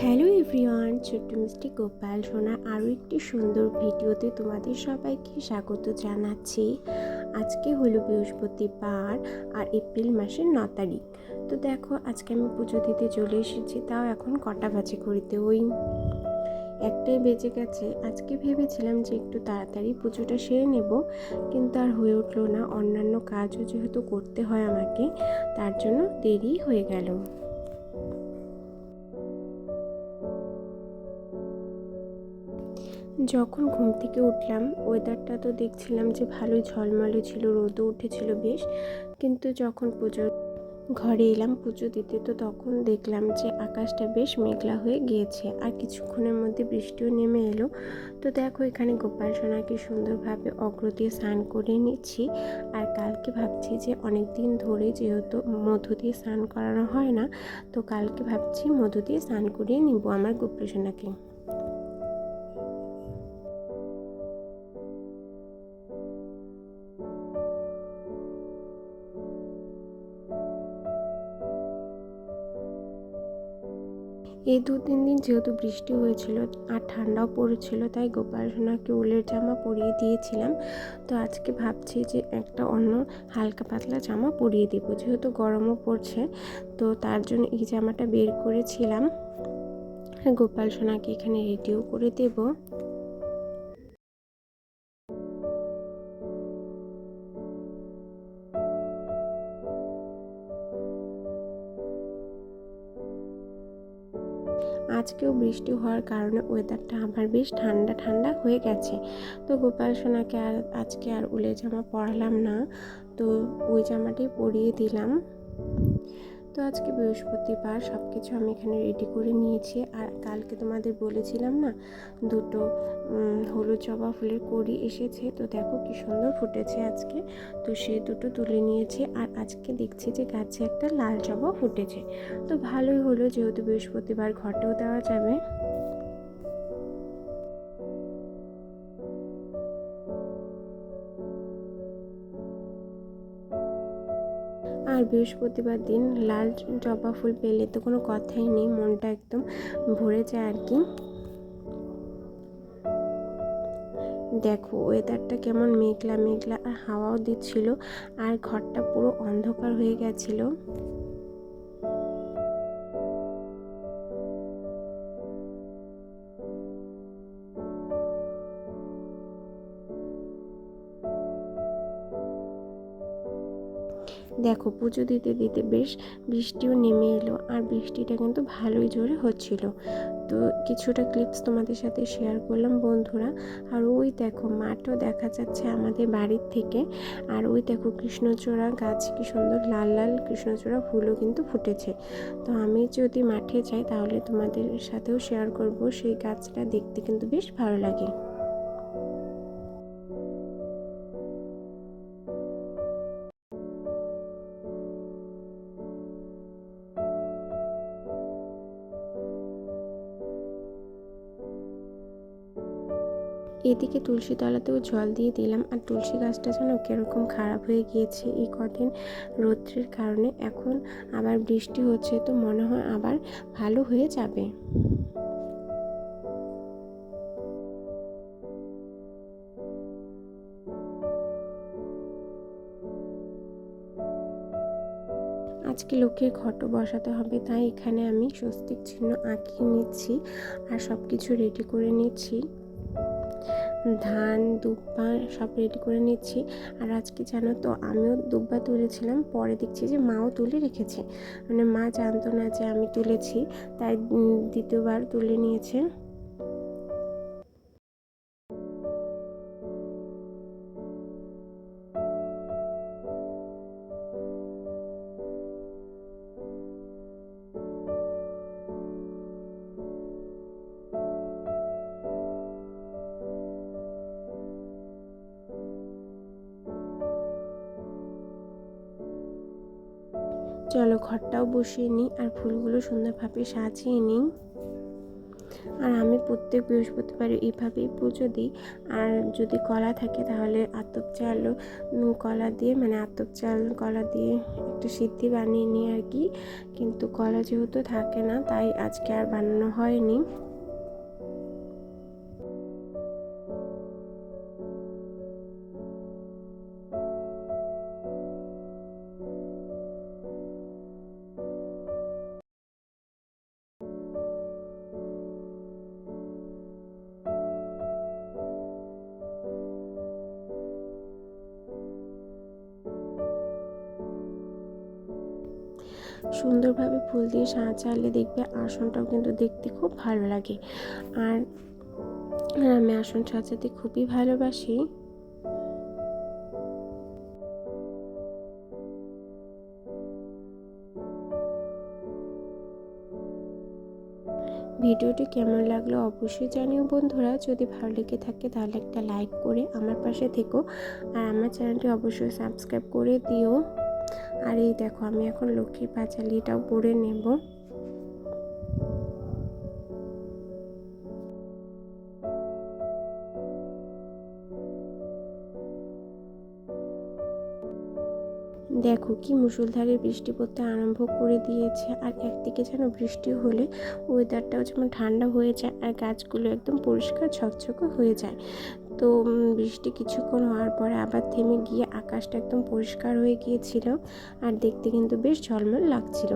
Hello everyone, ছোট্ট মিষ্টি গোপাল সোনা আরও একটি সুন্দর ভিডিওতে তোমাদের সবাইকে স্বাগত জানাচ্ছি। আজকে হলো বৃহস্পতিবার আর এপ্রিল মাসের ন তারিখ। তো দেখো, আজকে আমি পুজো দিতে চলে এসেছি, তাও এখন কটা বাজে করিতে ওই একটাই বেজে গেছে। আজকে ভেবেছিলাম যে একটু তাড়াতাড়ি পুজোটা সেরে নেব, কিন্তু আর হয়ে উঠল না। অন্যান্য কাজও যেহেতু করতে হয় আমাকে, তার জন্য দেরি হয়ে গেল। যখন ঘুম থেকে উঠলাম ওয়েদারটা তো দেখছিলাম যে ভালোই ঝলমলে ছিল, রোদও উঠেছিল বেশ। কিন্তু যখন পুজোর ঘরে এলাম পুজো দিতে, তো তখন দেখলাম যে আকাশটা বেশ মেঘলা হয়ে গিয়েছে। আর কিছুক্ষণের মধ্যে বৃষ্টিও নেমে এলো। তো দেখো, এখানে গোপাল সোনাকে সুন্দরভাবে অগ্র দিয়ে স্নান করে নিচ্ছি। আর কালকে ভাবছি যে অনেক দিন ধরে যেহেতু মধু দিয়ে স্নান করানো হয় না, তো কালকে ভাবছি মধু দিয়ে স্নান করিয়ে নিব আমার গোপাল সোনাকে। এই দু তিন দিন যেহেতু বৃষ্টি হয়েছিল আর ঠান্ডাও পড়েছিল, তাই গোপাল সোনাকে উলের জামা পরিয়ে দিয়েছিলাম। তো আজকে ভাবছি যে একটা অন্য হালকা পাতলা জামা পরিয়ে দেবো, যেহেতু গরমও পড়ছে। তো তার জন্য এই জামাটা বের করেছিলাম। গোপাল সোনাকে এখানে রেডিও করে দেবো। আজকেও বৃষ্টি হওয়ার কারণে ওয়েদারটা আমার বেশ ঠান্ডা ঠান্ডা হয়ে গেছে। তো গোপাল সোনাকে আর আজকে আর উলের জামা পরালাম না। তো ওই জামাটাই পরিয়ে দিলাম। তো আজকে বৃহস্পতিবার সব কিছু আমি এখানে রেডি করে নিয়েছি। আর কালকে তোমাদের বলেছিলাম না, দুটো হলুদ জবা ফুলের কড়ি এসেছে। তো দেখো কি সুন্দর ফুটেছে আজকে। তো সে দুটো তুলে নিয়েছে। আর আজকে দেখছি যে গাছে একটা লাল জবা ফুটেছে। তো ভালোই হলো, যেহেতু বৃহস্পতিবার ঘটেও দেওয়া যাবে। আর বৃহস্পতিবার দিন লাল জবা ফুল পেলে তো কোনো কথাই নেই, মনটা একদম ভরে যায় আর কি। দেখো ওয়েদারটা কেমন মেঘলা মেঘলা আর হাওয়াও দিচ্ছিল, আর ঘরটা পুরো অন্ধকার হয়ে গেছিল। দেখো পুজো দিতে দিতে বেশ বৃষ্টিও নেমে এলো আর বৃষ্টিটা কিন্তু ভালোই জোরে হচ্ছিল। তো কিছুটা ক্লিপস তোমাদের সাথে শেয়ার করলাম বন্ধুরা। আর ওই দেখো মাঠও দেখা যাচ্ছে আমাদের বাড়ির থেকে। আর ওই দেখো কৃষ্ণচূড়া গাছ কি সুন্দর লাল লাল কৃষ্ণচূড়া ফুলও কিন্তু ফুটেছে। তো আমি যদি মাঠে যাই তাহলে তোমাদের সাথেও শেয়ার করব। সেই গাছটা দেখতে কিন্তু বেশ ভালো লাগে। এদিকে তুলসী তলাতেও জল দিয়ে দিলাম আর তুলসী গাছটা যেন কীরকম খারাপ হয়ে গিয়েছে এই কদিন রৌদ্রের কারণে। এখন আবার বৃষ্টি হচ্ছে, তো মনে হয় আবার ভালো হয়ে যাবে। আজকে লোকের ঘটও বসাতে হবে, তাই এখানে আমি স্বস্তিক চিহ্ন আঁকিয়ে নিচ্ছি আর সব কিছু রেডি করে নিচ্ছি। ধান দুব্বা সব রেডি করে নিচ্ছি। আর আজকে জানো তো, আমিও দুব্বা তুলেছিলাম, পরে দেখছি যে মাও তুলে রেখেছে। মানে মা জানতো না যে আমি তুলেছি, তাই দ্বিতীয়বার তুলে নিয়েছে। চলো ঘরটাও বসিয়ে নিই আর ফুলগুলো সুন্দরভাবে সাজিয়ে নিই। আর আমি প্রত্যেক বৃহস্পতিবার এইভাবেই পুজো দিই। আর যদি কলা থাকে তাহলে আতপ চাল কলা দিয়ে মানে আতপ চাল, কলা দিয়ে একটু সিদ্ধি বানিয়ে নিই আর কি। কিন্তু কলা যেহেতু থাকে না, তাই আজকে আর বানানো হয়নি। সুন্দরভাবে ফুল দিয়ে সাজালে দেখবে আসনটাও কিন্তু দেখতে খুব ভালো লাগে। আর আমি আসন সাজাতে খুবই ভালোবাসি। ভিডিওটি কেমন লাগল অবশ্যই জানিও বন্ধুরা। যদি ভালো লেগে থাকে তাহলে একটা লাইক করে আমার পাশে থেকো। আর আমার চ্যানেলটি অবশ্যই সাবস্ক্রাইব করে দিও। আর এই দেখো, আমি এখন লক্ষ্মীর পাঁচালিটাও পরে নেব। দেখো কি মুসুলধারে বৃষ্টি পড়তে আরম্ভ করে দিয়েছে, আর একদিকে যেন বৃষ্টি হলে ওয়েদারটাও যেমন ঠান্ডা হয়ে যায়, আর গাছগুলো একদম পরিষ্কার ঝকঝকে হয়ে যায়। তো বৃষ্টি কিছুক্ষণ হওয়ার পরে আবার থেমে গিয়ে আকাশটা একদম পরিষ্কার হয়ে গিয়েছিল। আর দেখতে কিন্তু বেশ ঝলমল লাগছিল।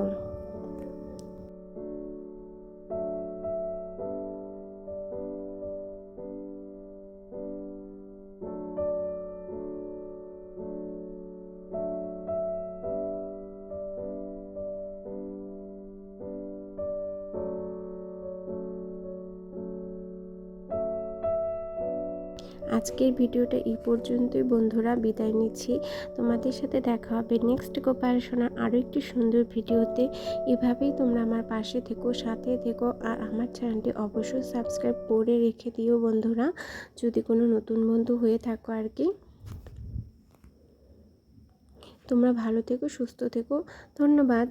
আজকের ভিডিওটা এই পর্যন্তই। বন্ধুরা, বিদায় নিচ্ছি। তোমাদের সাথে দেখা হবে নেক্সট গোপালসোনার আরও একটি সুন্দর ভিডিওতে। এভাবেই তোমরা আমার পাশে থেকো, সাথে থেকো আর আমার চ্যানেলটি অবশ্যই সাবস্ক্রাইব করে রেখে দিও বন্ধুরা। যদি কোনো নতুন বন্ধু হয়ে থাকো আর কি। তোমরা ভালো থেকো, সুস্থ থেকো। ধন্যবাদ।